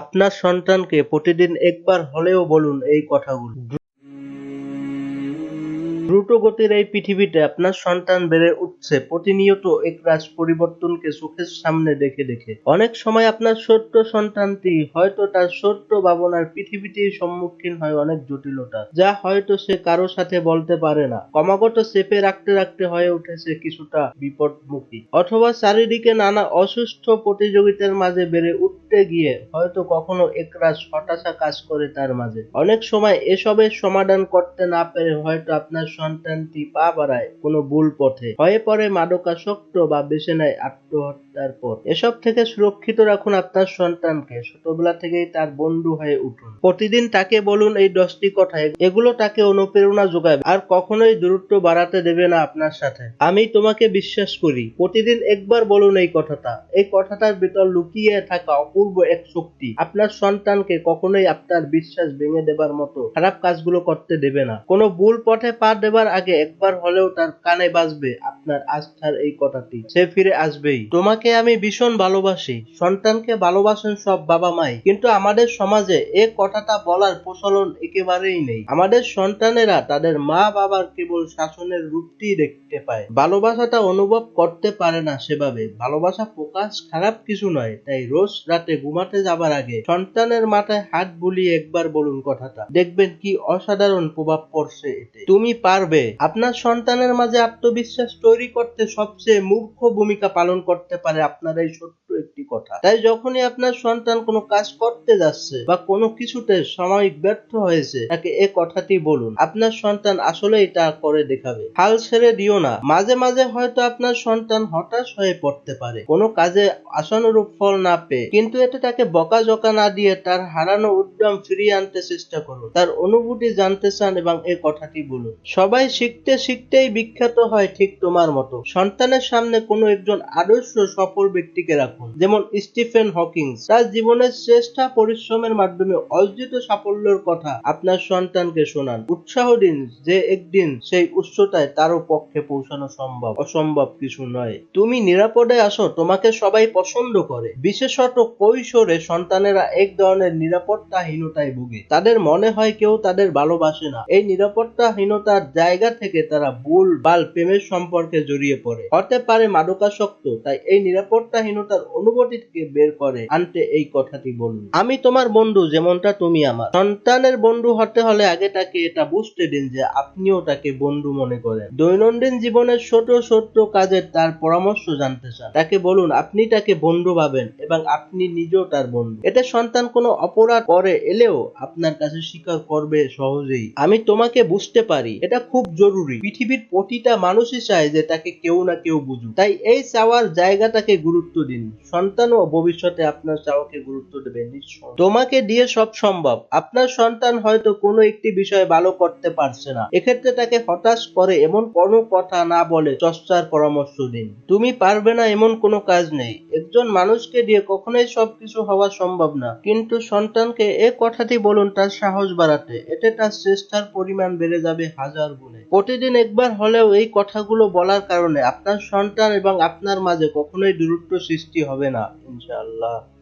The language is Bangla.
আপনার সন্তানকে প্রতিদিন একবার হলেও বলুন এই কথাগুলো। দ্রুত গতির এই পৃথিবীতে আপনার সন্তান বেড়ে উঠছে, প্রতিনিয়ত একরাশ পরিবর্তনকে চোখের সামনে দেখে দেখে। অনেক সময় আপনার ছোট্ট সন্তানটি হয়তো তার ছোট্ট ভাবনার পৃথিবীতেই সম্মুখীন হয় অনেক জটিলতা, যা হয়তো সে কারও সাথে বলতে পারে না। ক্রমাগত চেপে রাখতে রাখতে হয়ে উঠেছে কিছুটা বিপদমুখী, অথবা চারিদিকে নানা অসুস্থ প্রতিযোগিতার মাঝে বেড়ে উঠতে গিয়ে হয়তো কখনো একরাশ হতাশা কাজ করে তার মাঝে। অনেক সময় এসবের সমাধান করতে না পেরে হয়তো আপনার সন্তানটি পা বাড়ায় কোনো ভুল পথে। হয়ে পড়ে মাদকাসক্ত বা বেছে নেয় আত্মহত্যার পথ এসব থেকে সুরক্ষিত রাখুন আপনার সন্তানকে। ছোটবেলা থেকেই তার বন্ধু হয়ে উঠুন। প্রতিদিন তাকে বলুন এই দশটি কথা। এগুলো তাকে অনুপ্রেরণা যোগাবে। আর কখনোই দূরত্ব বাড়াতে দেবে না আপনার সাথে। আমি তোমাকে বিশ্বাস করি। প্রতিদিন একবার বলুন এই কথাটা। এই কথাটার ভিতর লুকিয়ে থাকা অপূর্ব এক শক্তি। আপনার সন্তানকে কখনোই আপনার বিশ্বাস ভেঙে দেবার মতো খারাপ কাজগুলো করতে দেবে না। কোনো ভুল পথে পা দেবার আগে একবার হলেও তার কানে বাজবে আপনার আস্থার এই কথাটি। সে ফিরে আসবেই। তোমাকে আমি ভীষণ ভালোবাসি। সন্তানকে ভালোবাসেন সব বাবা মাই কিন্তু আমাদের সমাজে এ কথাটা বলার প্রচলন একেবারেই নেই। আমাদের সন্তানেরা তাদের মা বাবার কেবল শাসনের রূপটি দেখতে পায়। ভালোবাসাটা অনুভব করতে পারে না সেভাবে। ভালোবাসা প্রকাশ খারাপ কিছু নয়, তাই রোজ রাতে ঘুমাতে যাবার আগে সন্তানের মাথায় হাত বুলিয়ে একবার বলুন কথাটা। দেখবেন কি অসাধারণ প্রভাব পড়ছে এতে। তুমি পারবে। আপনার সন্তানের মাঝে আত্মবিশ্বাস তৈরি করতে সবচেয়ে মুখ্য ভূমিকা পালন করতে পারে আপনার এই ছোট্ট একটি কথা। তাই যখনই আপনার সন্তান কোনো কাজ করতে যাচ্ছে বা কোনো কিছুতে সাময়িক ব্যর্থ হয়েছে, তাকে এ কথাটি বলুন। আপনার সন্তান আসলেই তা করে দেখাবে। হাল ছেড়ে দিও না। মাঝে মাঝে হয়তো আপনার সন্তান হতাশ হয়ে পড়তে পারে। কোনো কাজে আশানুরূপ ফল না পেয়ে। কিন্তু এতে তাকে বকাঝকা না দিয়ে তার হারানো উদ্যম ফিরিয়ে আনতে চেষ্টা করুন তার অনুভূতি জানতে চান এবং এই কথাটি বলুন। সবাই শিখতে শিখতেই বিখ্যাত হয় ঠিক তোমার মতো। সন্তানের সামনে কোনো একজন আদর্শ সফল ব্যক্তিকে রাখুন, যেমন স্টিফেন হকিংস তার জীবনের শ্রেষ্ঠ পরিশ্রমের মাধ্যমে অর্জিত সাফল্যের কথা আপনার সন্তানকে শোনান। উৎসাহ দিন, যে একদিন সেই উচ্চতায় তারও পক্ষে পৌঁছানো সম্ভব, অসম্ভব কিছু নয়। তুমি নিরাপদে আসো, তোমাকে সবাই পছন্দ করে। বিশেষত কৈশোরে সন্তানেরা এক ধরনের নিরাপত্তাহীনতায় ভুগে। তাদের মনে হয় কেউ তাদের ভালোবাসে না। এই নিরাপত্তাহীনতার জায়গা থেকে তারা ভুল বাল প্রেমের সম্পর্কে জড়িয়ে পড়ে। হতে পারে মাদকাসক্ত, তাই এই নিরাপত্তাহীনতার অনুভূতি থেকে বের করে আনতে এই কথাটি বলুন। আমি তোমার বন্ধু, যেমনটা তুমি আমার। সন্তানের বন্ধু হতে হলে আগে তাকে এটা বুঝতে দিন যে আপনিও তাকে বন্ধু মনে করেন। দৈনন্দিন জীবনের ছোট ছোট কাজের তার পরামর্শ জানতে চান। তাকে বলুন, আপনি তাকে বন্ধু ভাবেন এবং আপনি নিজেও তার বন্ধু। এতে সন্তান কোনো অপরাধ করে এলেও আপনার কাছে স্বীকার করবে সহজেই। আমি তোমাকে বুঝতে পারি, এটা খুব জরুরি। পৃথিবীর প্রতিটা মানুষই চায় যে তাকে কেউ না কেউ বুঝুক। তাই এই চাওয়ার জায়গাটাকে গুরুত্ব দিন। সন্তানও ভবিষ্যতে আপনার চাওয়াকে গুরুত্ব দেবে তোমাকে দিয়ে সব সম্ভব। আপনার সন্তান হয়তো কোনো একটি বিষয়ে ভালো করতে পারছে না। এক্ষেত্রে তাকে হতাশ করে এমন কোনো কথা না বলে চর্চার পরামর্শ দিন। তুমি পারবে না এমন কোনো কাজ নেই। একজন মানুষকে দিয়ে কখনোই সবকিছু হওয়া সম্ভব না। কিন্তু সন্তানকে এ কথাটি বলুন, তার সাহস বাড়াতে। এতে তার চেষ্টার পরিমাণ বেড়ে যাবে হাজার গুণে। প্রতিদিন একবার হলেও এই কথাগুলো বলার কারণে আপনার সন্তান এবং আপনার মাঝে কখনোই দূরত্ব সৃষ্টি হবে না, ইনশাআল্লাহ।